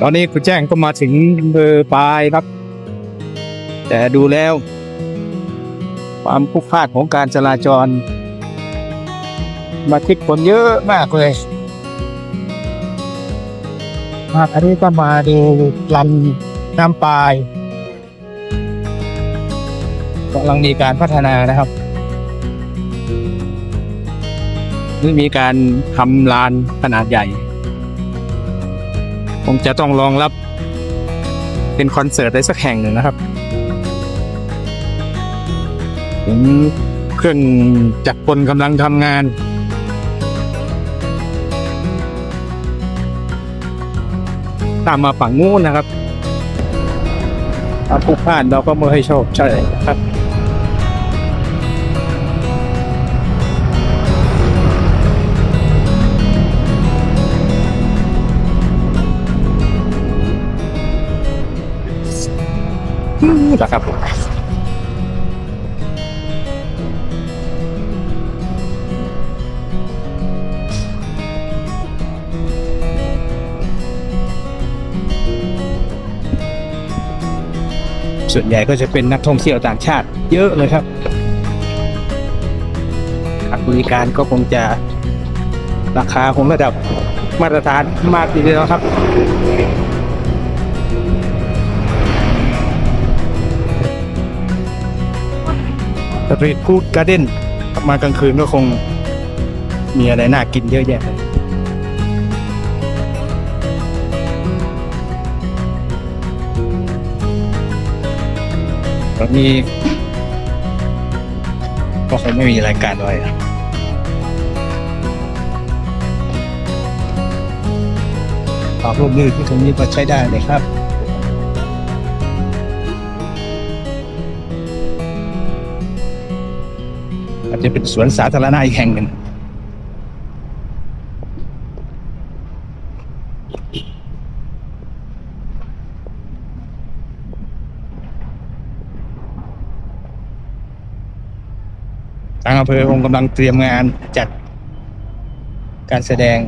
ตอนนี้คุณแจ้งก็มาถึงอำเภอปลายครับ แต่ดูแล้ว ความพลุกพลานของการจราจร มาทิศคนเยอะมากเลยมาอันนี้ก็มาดูลำน้ำปลายกำลังมีการพัฒนานะครับนี่มีการทำลานขนาดใหญ่ คงจะต้องรองรับเป็นคอนเสิร์ตได้สักแห่งหนึ่งนะครับเห็นเครื่องจักรกลกำลังทำงาน ตามมาฝั่งนู้นนะครับถ้าผู้พลาดเราก็ไม่ให้โชคใช่ครับ นะครับส่วนใหญ่ก็จะเป็นนักท่องเที่ยวต่างชาติเยอะเลยครับค่าบริการก็คงจะราคาคงระดับมาตรฐานมากทีเดียวครับ สตรีทฟู้ดการ์เด้นมากลางคืนก็คงมีอะไรน่ากินเยอะแยะเลยตอนนี้ก็คงไม่มีรายการอะไรอะความร่วมมือที่ตรงนี้ก็ใช้ได้เลยครับ จะเป็นสวนสาธารณะอีกแห่งหนึ่งทางอำเภอคงกำลังเตรียมงานจัดการแสดง